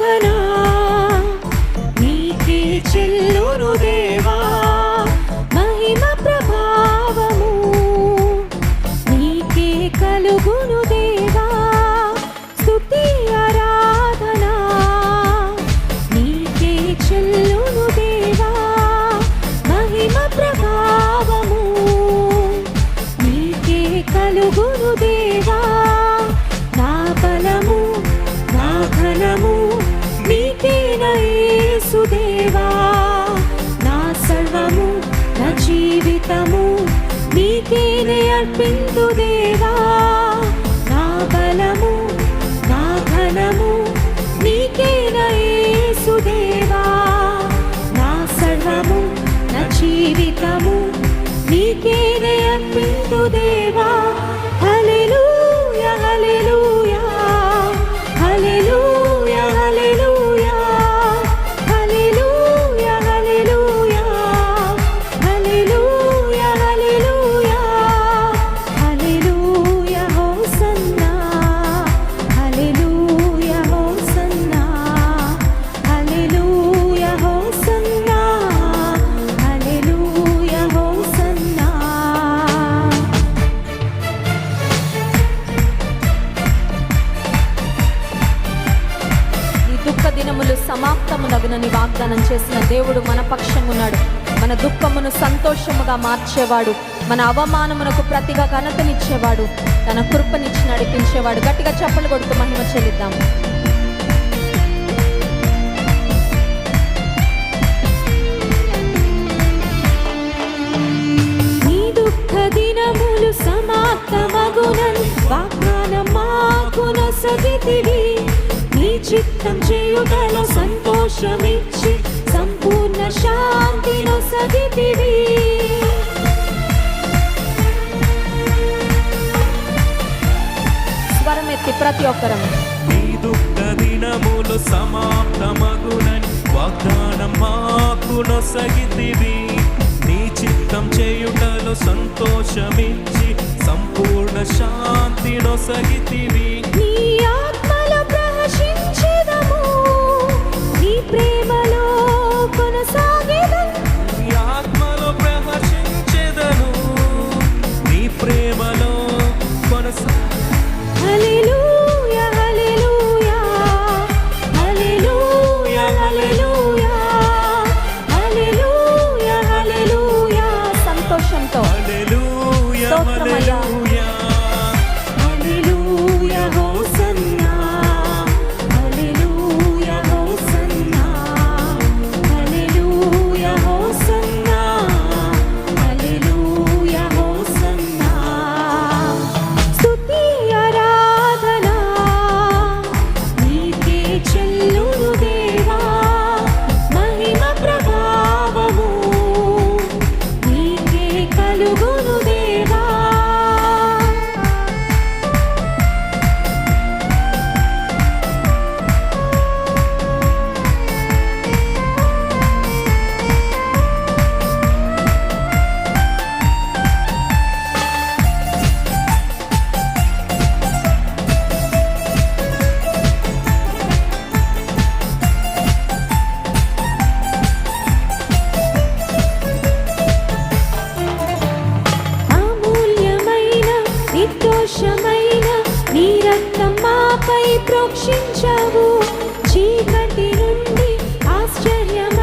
Open నీకేనే దేవా. నా బలము నా ఘనము నీకేన యేసుదేవా నా సర్వము నా జీవితము నీకేనే అర్పిందు దేవా. సమాప్తమునగునని వాగ్దానం చేసిన దేవుడు మన పక్షమున్నాడు. మన దుఃఖమును సంతోషముగా మార్చేవాడు. మన అవమానమునకు ప్రతిగా ఘనతనిచ్చేవాడు. తన కృపనిచ్చి నడిపించేవాడు. గట్టిగా చెప్పలు కొడుతూ మహిమ చెల్లిద్దాం. నీ దినములు సమాప్తమగునని వాగ్దానం మాకు నొసగితివి. చిత్తం చేయుటలో సంతోషమిచ్చి సంపూర్ణ శాంతి నొసగితివి స్వరమెత్తి ప్రతి ఒక్కరం. నీ దుఃఖ దినములు సమాప్తమగునని వాగ్దానం మాకు నొసగితివి. నీ చిత్తం చేయుటలో సంతోషమిచ్చి సంపూర్ణ శాంతి నొసగితివి. ప్రేమలో కొనసా సంతోషంతో. స్తోత్రమయ్యా. రక్షించావు చీకటి నుండి ఆశ్చర్యం